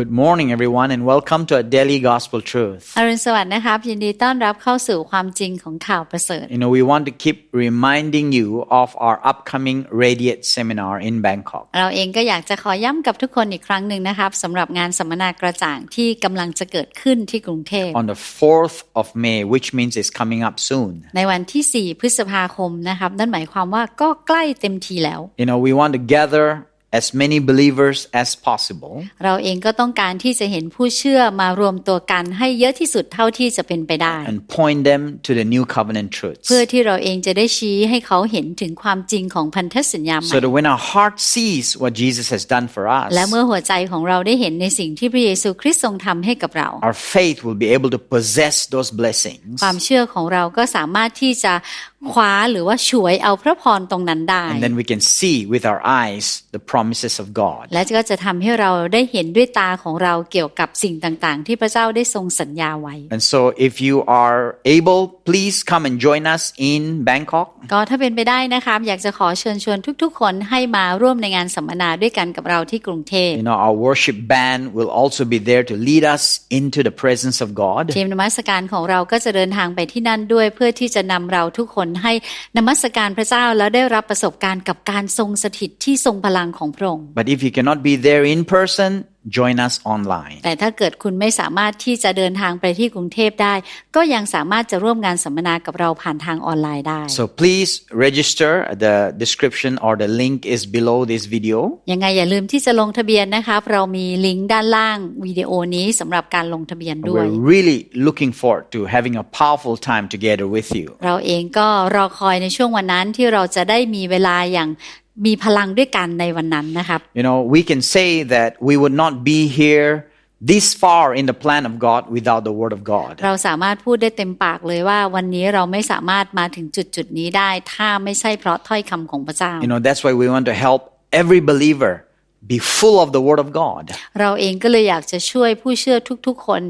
Good morning, everyone, and welcome to a daily gospel truth. อรุณสวัสดิ์นะครับ ยินดีต้อนรับเข้าสู่ความจริงของข่าวประเสริฐ You know, we want to keep reminding you of our upcoming Radiate seminar in Bangkok. เราเองก็อยากจะขอย้ำกับทุกคนอีกครั้งหนึ่งนะครับสำหรับงานสัมมนากระจ่างที่กำลังจะเกิดขึ้นที่กรุงเทพ On the 4th of May, which means it's coming up soon. ในวันที่ 4 พฤษภาคมนะครับ นั่นหมายความว่าก็ใกล้เต็มทีแล้ว You know, we want to gather as many believers as possible เราเองก็ต้องการที่จะเห็นผู้เชื่อมารวมตัวกันให้เยอะที่สุดเท่าที่จะเป็นไปได้ and point them to the new covenant truths. เพื่อที่เราเองจะได้ชี้ให้เขาเห็นถึงความจริงของพันธสัญญาใหม่ So that when our heart sees what Jesus has done for us, และเมื่อหัวใจของเราได้เห็นในสิ่งที่พระเยซูคริสต์ทรงทำให้กับเรา our faith will be able to possess those blessings. ความเชื่อของเราก็สามารถที่จะคว้าหรือว่าฉวยเอาพระพรตรงนั้นได้ And then we can see with our eyes the promises of God. และก็จะทำให้เราได้เห็นด้วยตาของเราเกี่ยวกับสิ่งต่างๆ ที่พระเจ้าได้ทรงสัญญาไว้ And so, if you are able, please come and join us in Bangkok. ก็ถ้าเป็นไปได้นะครับอยากจะขอเชิญชวนทุกๆ คนให้มาร่วมในงานสัมมนาด้วยกันกับเราที่กรุงเทพ You know, our worship band will also be there to lead us into the presence of God. ทีมนมัสการของเราก็จะเดินทางไปที่นั่นด้วยเพื่อที่จะนำเราทุกคนให้นมัสการพระเจ้าแล้วได้รับประสบการณ์กับการทรงสถิตที่ทรงพลังของพระองค์ But if you cannot be there in person, join us online. แต่ถ้าเกิดคุณไม่สามารถที่จะเดินทางไปที่กรุงเทพได้ ก็ยังสามารถจะร่วมงานสัมมนากับเราผ่านทางออนไลน์ได้ So please register. The description or the link is below this video. ยังไงอย่าลืมที่จะลงทะเบียนนะครับเรามีลิงก์ด้านล่างวิดีโอนี้สำหรับการลงทะเบียนด้วย We're really looking forward to having a powerful time together with you. เราเองก็รอคอยในช่วงวันนั้นที่เราจะได้มีเวลาอย่าง มีพลังด้วยกันในวันนั้นนะครับ You know, we can say that we would not be here this far in the plan of God without the Word of God. เราสามารถพูดได้เต็มปากเลยว่าวันนี้เราไม่สามารถมาถึงจุดจุดๆนี้ได้ ถ้าไม่ใช่เพราะถ้อยคำของพระเจ้า You know, that's why we want to help every believer be full of the Word of God. เราเองก็เลยอยากจะช่วยผู้เชื่อทุกๆ คน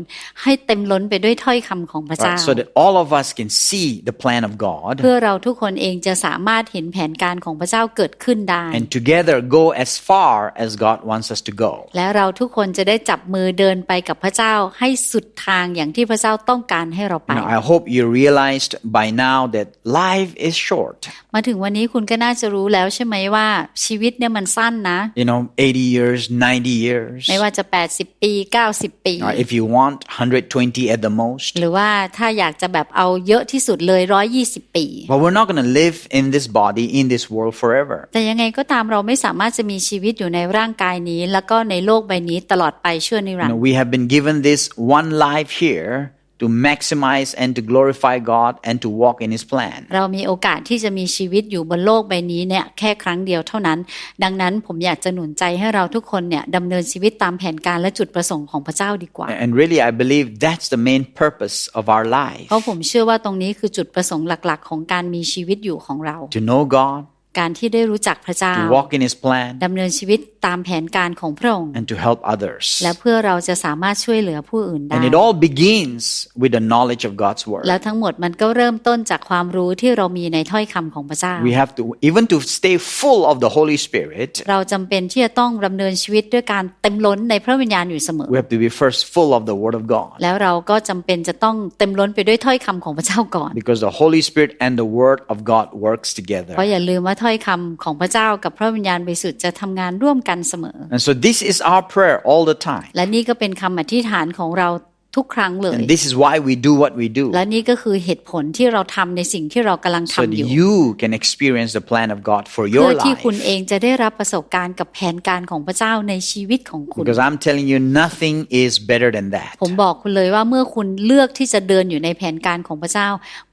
ให้เต็มล้นไปด้วยถ้อยคำของพระเจ้า Right? So that all of us can see the plan of God เพื่อเราทุกคนเองจะสามารถเห็นแผนการของพระเจ้าเกิดขึ้นได้ and together go as far as God wants us to go. และเราทุกคนจะได้จับมือเดินไปกับพระเจ้าให้สุดทางอย่างที่พระเจ้าต้องการให้เราไป You know, I hope you realized by now that life is short. มาถึงวันนี้คุณก็น่าจะรู้แล้วใช่ไหมว่าชีวิตเนี่ยมันสั้นนะ You know, 80 years, 90 years. ไม่ว่าจะ 80 ปี 90 ปี Uh, if you want 120 at the most. หรือว่าถ้าอยากจะแบบเอาเยอะที่สุดเลย 120 ปี But we're not going to live in this body, in this world forever. แต่ยังไงก็ตามเราไม่สามารถจะมีชีวิตอยู่ในร่างกายนี้ แล้วก็ในโลกใบนี้ตลอดไปชั่วนิรั You นด know, ร์ we have been given this one life here to maximize and to glorify God and to walk in His plan. เรามีโอกาสที่จะมีชีวิตอยู่บนโลกใบนี้เนี่ยแค่ครั้งเดียวเท่านั้น ดังนั้นผมอยากจะหนุนใจให้เราทุกคนเนี่ยดำเนินชีวิตตามแผนการและจุดประสงค์ของพระเจ้าดีกว่า And really, I believe that's the main purpose of our life เพราะผมเชื่อว่าตรงนี้คือจุดประสงค์หลักๆ ของการมีชีวิตอยู่ของเรา to know God, การที่ได้รู้จักพระเจ้า to walk in His plan, ดำเนินชีวิตตามแผนการของพระองค์ and to help others. และเพื่อเราจะสามารถช่วยเหลือผู้อื่นได้ And it all begins with the knowledge of God's Word. แล้วทั้งหมดมันก็เริ่มต้นจากความรู้ที่เรามีในถ้อยคำของพระเจ้า We have to, even to stay full of the Holy Spirit, เราจำเป็นที่จะต้องดำเนินชีวิตด้วยการเต็มล้นในพระวิญญาณอยู่เสมอ we have to be first full of the Word of God. แล้วเราก็จำเป็นจะต้องเต็มล้นไปด้วยถ้อยคำของพระเจ้าก่อน Because the Holy Spirit and the Word of God works together. เพราะอย่าลืมว่าถ้อยคำของพระเจ้ากับพระวิญญาณบริสุทธิ์จะทำงานร่วมกันเสมอ And so this is our prayer all the time. และนี่ก็เป็นคำอธิษฐานของเรา ทุกครั้งเลย And this is why we do what we do. และนี่ก็คือเหตุผลที่เราทำในสิ่งที่เรากำลัง So ทำ that อยู่ you can experience the plan of God for เพื่ your อที่คุณ life. เองจะได้รับประสบการณ์กับแผนการของพระเจ้าในชีวิตของคุณ Because I'm telling you, nothing is better than that. ผมบอกคุณเลยว่าเมื่อคุณเลือกที่จะเดินอยู่ในแผนการของพระเจ้า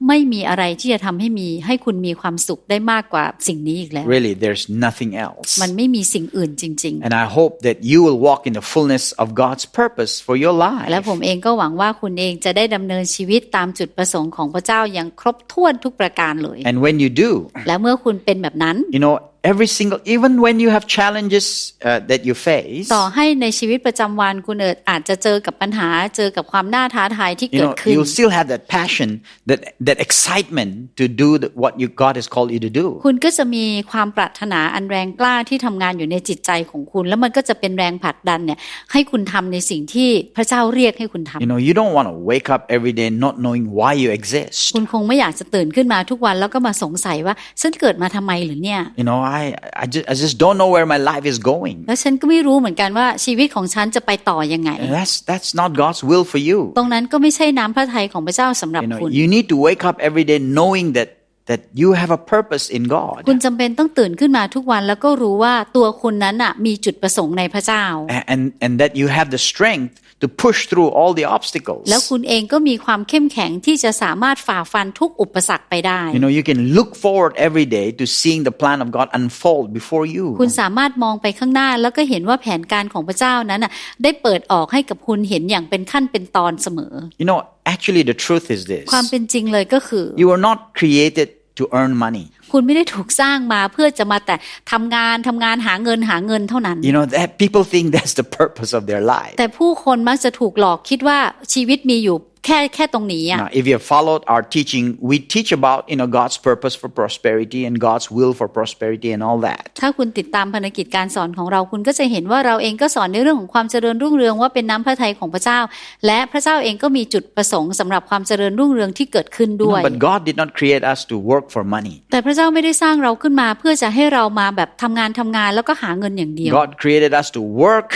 ไม่มีอะไรที่จะทำให้มีให้คุณมีความสุขได้มากกว่าสิ่งนี้อีกแล้ว Really, there's nothing else. มันไม่มีสิ่งอื่นจริง And I hope that you will walk in the fullness of God's purpose for your ๆและ life. ผมเองก็หวังว่าคุณเองจะได้ดำเนินชีวิตตามจุดประสงค์ของพระเจ้าอย่างครบถ้วนทุกประการเลย And when you do, และเมื่อคุณเป็นแบบนั้น you know, every single, even when you have challenges uh, that you face, ต่อให้ในชีวิตประจำวันคุณเอิดอาจจะเจอกับปัญหาเจอกับความน่าท้าทายที่ you เกิด know, ขึ้น you'll still have that passion, that, that excitement to do the, what you, God has called you to do. คุณก็จะมีความปรารถนาอันแรงกล้าที่ทำงานอยู่ในจิตใจของคุณ แล้วมันก็จะเป็นแรงผลักดันเนี่ยให้คุณทำในสิ่งที่พระเจ้าเรียกให้คุณทำ You know, you don't want to wake up every day not knowing why you exist. คุณคงไม่อยากจะตื่นขึ้นมาทุกวันแล้วก็มาสงสัยว่าฉันเกิดมาทำไมหรือเนี่ย You know, I, I, just, I just don't know where my life is going. แล้วฉันก็ไม่รู้เหมือนกันว่าชีวิตของฉันจะไปต่อยังไง And that's, that's not God's will for you. ตรงนั้นก็ไม่ใช่น้ำพระทัยของพระเจ้าสำหรับ You know, คุณ you need to wake up every day knowing that, that you have a purpose in God. คุณจำเป็นต้องตื่นขึ้นมาทุกวันแล้วก็รู้ว่าตัวคุณนั้นอะมีจุดประสงค์ในพระเจ้า and and that you have the strength to push through all the obstacles แล้วคุณเองก็มีความเข้มแข็งที่จะสามารถฝ่าฟันทุกอุปสรรคไปได้ you know you can look forward every day to seeing the plan of god unfold before you คุณสามารถมองไปข้างหน้าแล้วก็เห็นว่าแผนการของพระเจ้านั้นน่ะได้เปิดออกให้กับคุณเห็นอย่างเป็นขั้นเป็นตอนเสมอ you know actually the truth is this ความเป็นจริงเลยก็คือ you were not created to earn money คุณไม่ได้ถูกสร้างมาเพื่อจะมาแต่ทำงานทำงานหาเงินหาเงินเท่านั้น you know that people think that's the purpose of their life แต่ผู้คนมักจะถูกหลอกคิดว่าชีวิตมีอยู่แค่แค่ตรงนี้อะ now if you have followed our teaching we teach about you know god's purpose for prosperity and god's will for prosperity and all that ถ้าคุณติดตามภารกิจการสอนของเราคุณก็จะเห็นว่าเราเองก็สอนในเรื่องของความเจริญรุ่งเรืองว่าเป็นน้ำพระทัยของพระเจ้า และพระเจ้าเองก็มีจุดประสงค์สำหรับความเจริญรุ่งเรืองที่เกิดขึ้น You ด้ know, วย but god did not create us to work for money แต่พระเจ้าไม่ได้สร้างเราขึ้นมา เพื่อจะให้เรามาแบบทำงานทำงานแล้วก็หาเงินอย่างเดียว god created us to work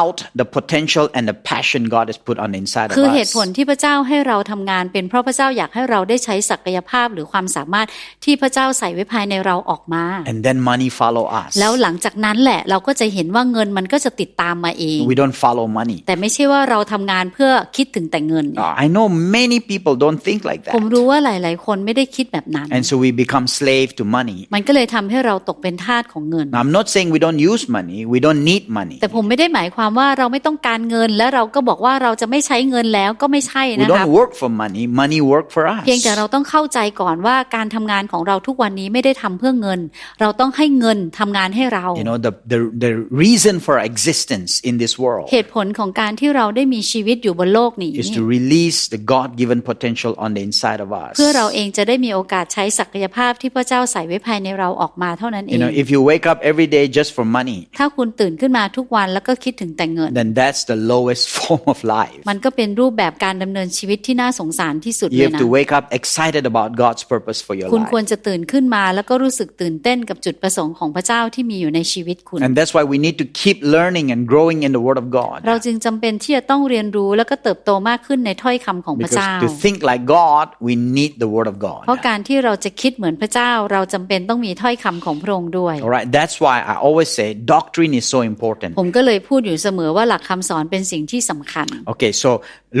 out the potential and the passion god has put on the inside of คือเหตุ us ผลที่พระเจ้าให้เราทำงาน เป็นเพราะพระเจ้าอยากให้เราได้ใช้ศักยภาพหรือความสามารถที่พระเจ้าใส่ไว้ภายในเราออกมา and then money follow us แล้วหลังจากนั้นแหละเราก็จะเห็นว่าเงินมันก็จะติดตามมาเอง we don't follow money แต่ไม่ใช่ว่าเราทำงานเพื่อคิดถึงแต่เงิน Uh, I know many people don't think like ผม that. รู้ว่าหลาย ๆ คนไม่ได้คิดแบบนั้น And so we become slave to money. มันก็เลยทำให้เราตกเป็นทาสของเงิน Now, I'm not saying we don't use money, we don't need money. แต่ผมไม่ได้หมายความว่าเราไม่ต้องการเงิน และเราก็บอกว่าเราจะไม่ใช้เงินแล้วก็ไม่ใช่ We นะคะ don't work for money, money work for us. เพียงแต่เราต้องเข้าใจก่อนว่าการทำงานของเราทุกวันนี้ไม่ได้ทำเพื่อเงิน เราต้องให้เงินทำงานให้เรา You know, the, the, the reason for our existence in this world เหตุผลของการที่เราได้มีชีวิตอยู่บนโลกนี้ is to release the God given potential on the inside of us. เพื่อเราเองจะได้มีโอกาสใช้ศักยภาพที่พระเจ้าใส่ไว้ภายในเราออกมาเท่านั้นเอ You ง know, if you wake up every day just for money, ถ้าคุณตื่นขึ้นมาทุกวันแล้วก็คิดถึงแต่เงิน then that's the lowest form of life. มันก็เป็นรูปแบบการดำเนินชีวิตที่น่าสงสารที่สุด You เลย have นะ to wake up excited about God's purpose for your คุณควร life. จะตื่นขึ้นมาแล้วก็รู้สึกตื่นเต้นกับจุดประสงค์ของพระเจ้าที่มีอยู่ในชีวิตคุณ And that's why we need to keep learning and growing in the Word of God. เราจึงจำเป็นที่จะต้องเรียนรู้แล้วก็เติบโตมากขึ้นในถ้อยคำของพระ Because เจ้า to think like God, we need the Word of เพราะ God. การที่เราจะคิดเหมือนพระเจ้า เราจำเป็นต้องมีถ้อยคำของพระองค์ด้วย All right, that's why I always say doctrine is so important. ผมก็เลยพูดอยู่เสมอว่าหลักคำสอนเป็นสิ่งที่สำคัญ Okay, so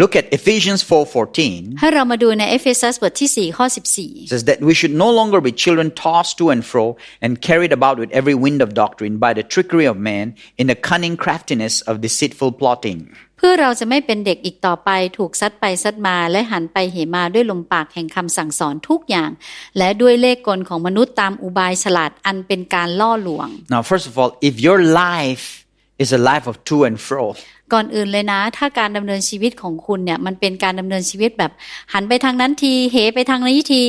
look at Ephesians 4:14. ให้เรามาดูในเอเฟซัสบทที่4ข้อ It says that we should no longer be children tossed to and fro and carried about with every wind of doctrine by the trickery of man in the cunning craftiness of deceitful plotting. 14เพื่อเราจะไม่เป็นเด็กอีกต่อไปถูกซัดไปซัดมาและหันไปเหมาด้วยลมปากแห่งคำสั่งสอนทุกอย่าง และด้วยเลขกลของมนุษย์ตามอุบายฉลาดอันเป็นการล่อลวง Now, first of all, if your life is a life of to and fro, ก่อนอื่นเลยนะ ถ้าการดำเนินชีวิตของคุณเนี่ยมันเป็นการดำเนินชีวิตแบบหันไปทางนั้นทีเหไปทางนี้ที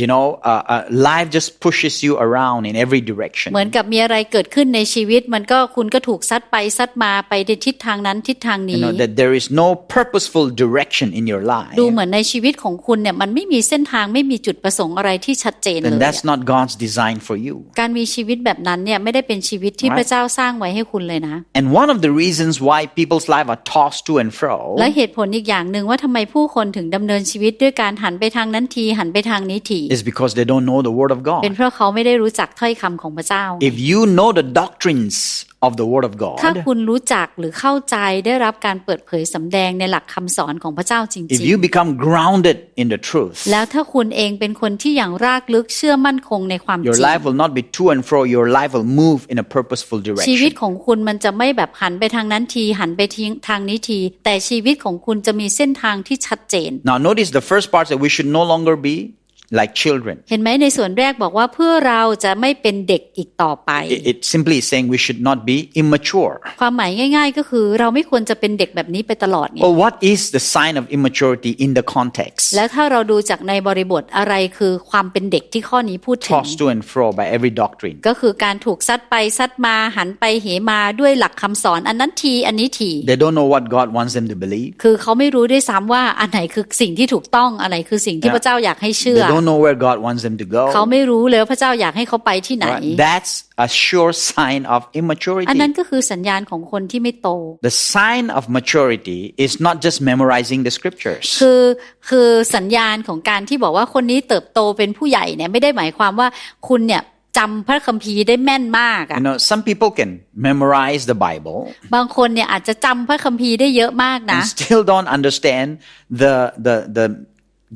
you know, uh, uh, life just pushes you around in every direction. เหมือนกับมีอะไรเกิดขึ้นในชีวิต มันก็คุณก็ถูกซัดไปซัดมาไปในทิศทางนั้นทิศทาง You นี้ know, that there is no purposeful direction in your life. ดูเหมือนในชีวิตของคุณเนี่ยมันไม่มีเส้นทางไม่มีจุดประสงค์อะไรที่ชัดเจนเล then ย that's อะ not God's design for you. การมีชีวิตแบบนั้นเนี่ยไม่ได้เป็นชีวิตที่ Right. พระเจ้าสร้างไว้ให้คุณเลยนะ And one of the reasons why people's life are tossed to and fro และเหตุผลอีกอย่างหนึ่งว่าทำไมผู้คนถึงดำเนินชีวิตด้วยการหันไปทางนั้นทีหันไปทางนี้ที is because they don't know the Word of เป็น God. เพราะเขาไม่ได้รู้จักถ้อยคำของพระเจ้า If you know the doctrines of the Word of ถ้า God, คุณรู้จักหรือเข้าใจได้รับการเปิดเผยสำแดงในหลักคำสอนของพระเจ้าจริ if ง you become grounded in the truth, ๆ แล้วถ้าคุณเองเป็นคนที่อย่างรากลึกเชื่อมั่นคงในความจ your ริง life will not be to and fro, your life will move in a purposeful ชีวิต direction. ของคุณมันจะไม่แบบหันไปทางนั้นที หันไปทิ้งทางนี้ที แต่ชีวิตของคุณจะมีเส้นทางที่ชัดเจน Now, notice the first part that we should no longer be like children. เห็นไหมในส่วนแรกบอกว่าเพื่อเราจะไม่เป็นเด็กอีกต่อไป It, it simply is saying we should not be immature. ความหมายง่าย ๆ ก็คือเราไม่ควรจะเป็นเด็กแบบนี้ไปตลอดไง Well, what is the sign of immaturity in the context? แล้วถ้าเราดูจากในบริบทอะไรคือความเป็นเด็กที่ข้อนี้พูดถึง Tossed to and fro by every doctrine. ก็คือการถูกซัดไปซัดมาหันไปเหมาด้วยหลักคำสอนอันนั้นทีอันนี้ที They don't know what God wants them to believe. คือเขาไม่รู้ด้วยซ้ำว่าอันไหนคือสิ่งที่ถูกต้องอะไรคือสิ่งที่พระเจ้าอยากให้เชื่ They อ don't know where God wants them to เขา go. ไม่รู้เลยว่าพระเจ้าอยากให้เขาไปที่ไหน Right? That's a sure sign of อัน immaturity. นั้นก็คือสัญญาณของคนที่ไม่โต The sign of maturity is not just memorizing the scriptures. คือคือสัญญาณของการที่บอกว่าคนนี้เติบโตเป็นผู้ใหญ่เนี่ยไม่ได้หมายความว่าคุณเนี่ยจำพระคัมภีร์ได้แม่นมากอะ You know, some people can memorize the Bible บางคนเนี่ยอาจจะจำพระคัมภีร์ได้เยอะมากนะ and still don't understand the the the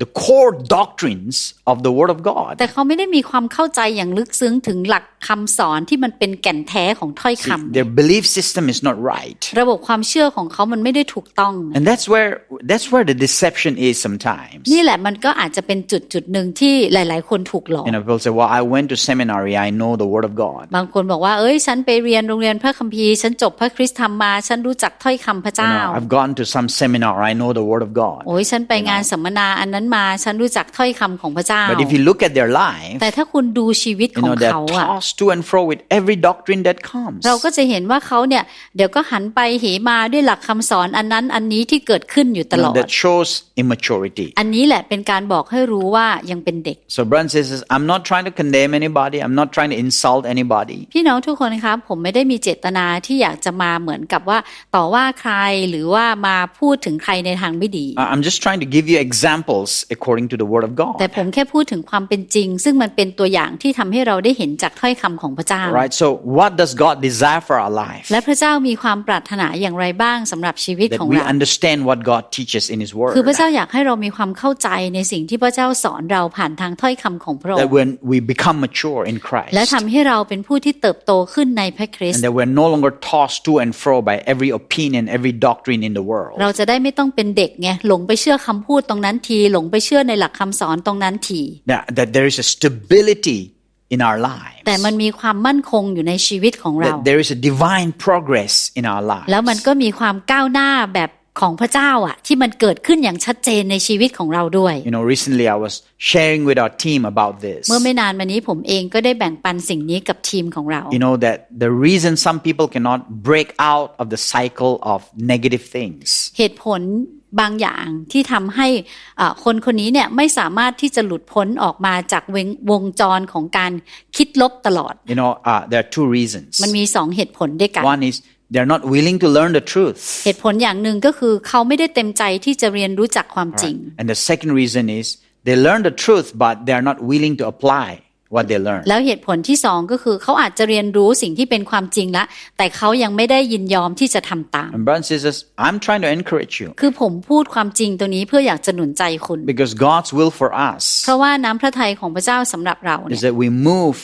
the core doctrines of the Word of God. แต่เขาไม่ได้มีความเข้าใจอย่างลึกซึ้งถึงหลักคำสอนที่มันเป็นแก่นแท้ของถ้อยคำ Their belief system is not right. ระบบความเชื่อของเขามันไม่ได้ถูกต้อง And that's where that's where the deception is sometimes. นี่แหละมันก็อาจจะเป็นจุดจุดหนึ่งที่หลาย ๆ คนถูกหลอก You know, people say, "Well, I went to seminary. I know the Word of God." บางคนบอกว่า เอ้ย ฉันไปเรียนโรงเรียนพระคัมภีร์ ฉันจบพระคริสตธรรมมา ฉันรู้จักถ้อยคำพระ You เจ้า know, I've gone to some seminar. I know the Word of God. โอ้ยฉันไปงานสัมมนาอันนั้นมาฉันรู้จักถ้อยคำของพระเจ้า But if you look at their life, แต่ถ้าคุณดูชีวิต you ของ know, they're เขาอะ tossed to and fro with every doctrine that comes. เราก็จะเห็นว่าเขาเนี่ยเดี๋ยวก็หันไปเหมาด้วยหลักคำสอนอันนั้นอันนี้ที่เกิดขึ้นอยู่ต You ล know, อด that shows immaturity. อันนี้แหละเป็นการบอกให้รู้ว่ายังเป็นเด็ก So, brothers and sisters, I'm not trying to condemn anybody. I'm not trying to insult anybody. พี่น้องทุกคนครับผมไม่ได้มีเจตนาที่อยากจะมาเหมือนกับว่าต่อว่าใครหรือว่ามาพูดถึงใครในทางไม่ดี I- I'm just trying to give you examples according to the Word of แต่ God. ผมแค่พูดถึงความเป็นจริง ซึ่งมันเป็นตัวอย่างที่ทำให้เราได้เห็นจากถ้อยคำของพระเจ้า Right? So, what does God desire for our life? และพระเจ้ามีความปรารถนาอย่างไรบ้างสำหรับชีวิต That ของ we เรา understand what God teaches in His Word. คือพระเจ้าอยากให้เรามีความเข้าใจในสิ่งที่พระเจ้าสอนเราผ่านทางถ้อยคำของพระอง That ค์ when we become mature in และ Christ. ทำให้เราเป็นผู้ที่เติบโตขึ้นในพระคริส And ต์ that we're no longer tossed to and fro by every opinion, every doctrine in the world. เราจะได้ไม่ต้องเป็นเด็กไงหลงไปเชื่อคำพูดตรงนั้นทีหลงไปเชื่อในหลักคำสอนตรงนั้นที That, that there is a stability in our lives. แต่มันมีความมั่นคงอยู่ในชีวิตของเรา That there is a divine progress in our lives. แล้วมันก็มีความก้าวหน้าแบบ ของพระเจ้าอะที่มันเกิดขึ้นอย่างชัดเจนในชีวิตของเราด้วย You know, recently I was sharing with our team about this. เมื่อไม่นานมานี้ผมเองก็ได้แบ่งปันสิ่งนี้กับทีมของเรา You know, that the reason some people cannot break out of the cycle of negative things เหตุผลบางอย่างที่ทำให้อ่าคนคนนี้เนี่ยไม่สามารถที่จะหลุดพ้นออกมาจากวงวงจรของการคิดลบตลอด You know, uh, there are two reasons. มันมีสองเหตุผลด้วยกัน One is they're not willing to learn the truth. เหตุผลอย่างหนึ่งก็คือเขาไม่ได้เต็มใจที่จะเรียนรู้จักความจริง And the second reason is they learn the truth, but they're not willing to apply what they learn. แล้วเหตุผลที่สองก็คือเขาอาจจะเรียนรู้สิ่งที่เป็นความจริงละแต่เขายังไม่ได้ยินยอมที่จะทำตาม And brothers and sisters, I'm trying to encourage you คือผมพูดความจริงตัวนี้เพื่ออยากจะหนุนใจคุณ because God's will for us เพราะว่าน้ำพระทัยของพระเจ้าสำหรับเราเนี่ is ย that we move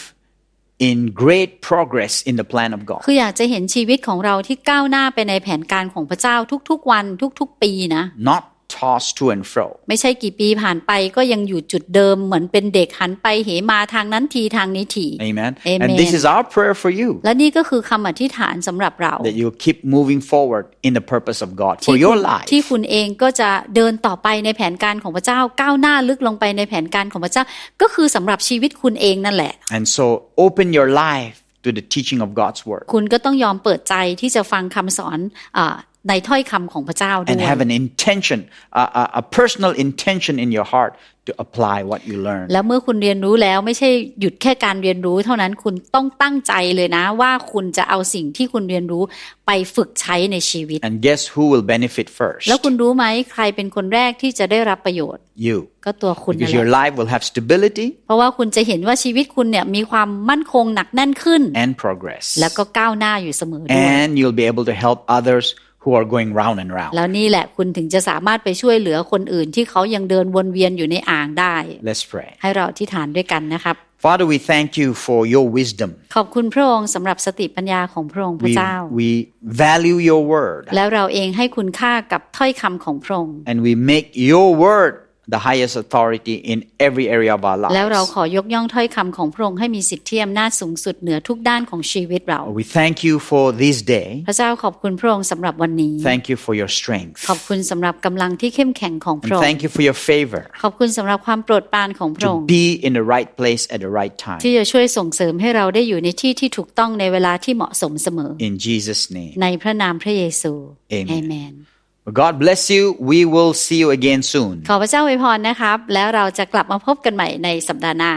in great progress in the plan of God. คืออยากจะเห็นชีวิตของเราที่ก้าวหน้าไปในแผนการของพระเจ้าทุกๆวันทุกๆปีนะ not tossed to and fro. ไม่ใช่กี่ปีผ่านไปก็ยังอยู่จุดเดิมเหมือนเป็นเด็กหันไปเหมาทางนั้นทีทางนี้ที Amen. Amen. And this is our prayer for you และนี่ก็คือคำอธิษฐานสำหรับเรา that you keep moving forward in the purpose of God for ที่ your คุณ life. ที่คุณเองก็จะเดินต่อไปในแผนการของพระเจ้าก้าวหน้าลึกลงไปในแผนการของพระเจ้า ก็คือสำหรับชีวิตคุณเองนั่นแหละ And so open your life to the teaching of God's word คุณก็ต้องยอมเปิดใจที่จะฟังคำสอนอา ในถ้อยคำของพระเจ้าด้ and วย have an intention, a, a, a personal intention in your heart to apply what you learn. แล้วเมื่อคุณเรียนรู้แล้วไม่ใช่หยุดแค่การเรียนรู้ เท่านั้นคุณต้องตั้งใจเลยนะ ว่าคุณจะเอาสิ่งที่คุณเรียนรู้ไปฝึกใช้ในชีวิต And guess who will benefit first? แล้วคุณรู้ไหมใครเป็นคนแรกที่จะได้รับประโยชน์ You. ก็ตัวคุณนั่น Because แห your ละ life will have stability เพราะว่าคุณจะเห็นว่าชีวิตคุณเนี่ยมีความมั่นคงหนักแน่นขึ้น and progress. แล้วก็ก้าวหน้าอยู่เสมอด้วย And you'll be able to help others who are going round and round. แล้วนี่แหละคุณถึงจะสามารถไปช่วยเหลือคนอื่นที่เขายังเดินวนเวียนอยู่ในอ่างได้ Let's pray. ให้เราอธิษฐานด้วยกันนะครับ Father, we thank you for your wisdom. ขอบคุณพระองค์สำหรับสติปัญญาของพระองค์พระ We, เจ้า we value your word แล้วเราเองให้คุณค่ากับถ้อยคำของพระองค์ and we make your word the highest authority in every area of our แล้วเรา lives. ขอยกย่องถ้อยคำของพระองค์ให้มีสิทธิอำนาจสูงสุดเหนือทุกด้านของชีวิตเรา We thank you for this day. พระเจ้าขอบคุณพระองค์สำหรับวันนี้ Thank you for your strength. ขอบคุณสำหรับกำลังที่เข้มแข็งของพ And ระองค์ thank you for your favor ขอบคุณสำหรับความโปรดปรานของพระอง to ค์ be in the right place at the right time. ที่จะช่วยส่งเสริมให้เราได้อยู่ในที่ที่ถูกต้องในเวลาที่เหมาะสมเสมอ In Jesus' name. ในพระนามพระเยซู Amen เอเมน God bless you. We will see you again soon. ขอพระเจ้าอวยพรนะครับ แล้วเราจะกลับมาพบกันใหม่ในสัปดาห์หน้า